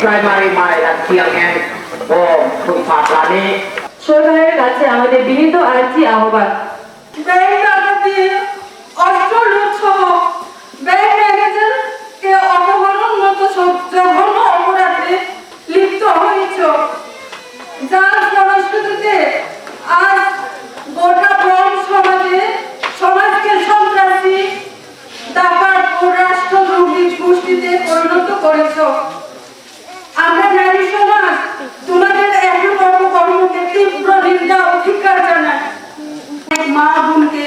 Primary মায়ের chairman ও ফুলফা প্রাণী সরকারের কাছে আমাদের বিনীত আর্জি আহ্বান ব্যাংক ডাকাতি অস্ত্র লুট সহ ব্যাংক ম্যানেজারকে অপহরণ মতো সব জঘন্য অপরাধে লিপ্ত হয়েছ যার ফলশ্রুতিতে আজ গোটা বন সমাজে সমাজকে সন্ত্রাসী ডাকাত ও রাষ্ট্রদ্রোহী গোষ্ঠীতে পরিণত করেছ আমরা নারী সমাজ তোমাদের এত বড় কর্মকে তীব্র নিন্দা অধিকার জানাই এক মা বোনকে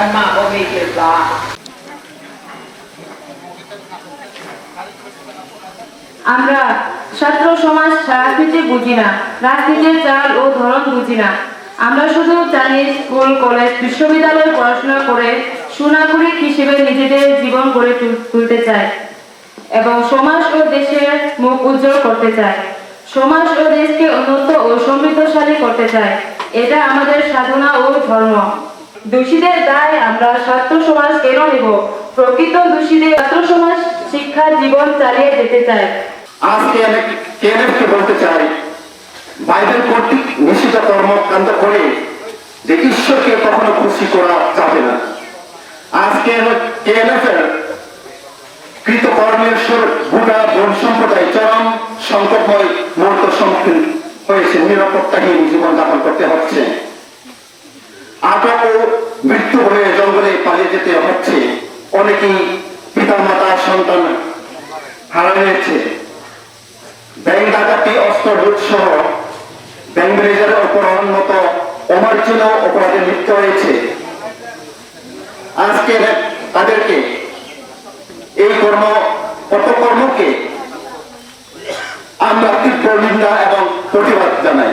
ভূমি কন্যা ভূমি কৃষ্ণা আমরা ছাত্র সমাজ রাজনীতি বুঝি না, রাজনীতির চাল ও ধরন বুঝি না। আমরা শুধু জানি স্কুল, কলেজ, বিশ্ববিদ্যালয়ে পড়াশোনা করে সুনাগরিক হিসেবে নিজেদের জীবন গড়ে তুলতে চাই এবং সমাজ ও দেশের মুখ উজ্জ্বল করতে চাই। সমাজ ও দেশকে উন্নত ও সমৃদ্ধশালী করতে চাই। এটা আমাদের সাধনা ও ধর্ম। দোষীদের দায় আমরা ছাত্র সমাজ কেন নেব? প্রকৃত দোষীদের ছাত্র সমাজ শিক্ষা জীবন চালিয়ে যেতে চায়। আজকে আমি কেএনএফকে বলতে চাই, বাইবেল কর্তৃক নিষিদ্ধ কর্মকাণ্ড করে যে ঈশ্বরকে কখনো খুশি করা যাবে না। আজকে কেএনএফ এর কৃতকর্মের বন সম্প্রদায় চরম সংকটময় মুহূর্ত সম্মুখীন হয়েছে। নিরাপত্তাহীন জীবনযাপন করতে হচ্ছে। আটক মৃত্যু হয়ে জঙ্গলে পালিয়ে যেতে হচ্ছে। অনেকেই পিতা মাতা সন্তান হারিয়েছে ব্যাংক ডাকাতি, অস্ত্র লুট সহ ব্যাংক ম্যানেজারের অপহরণ মতো অমার্জনীয় অপরাধে লিপ্ত হয়েছে। আজকে তাদেরকে এই কর্ম অপকর্মকে আমরা তীব্র নিন্দা এবং প্রতিবাদ জানাই।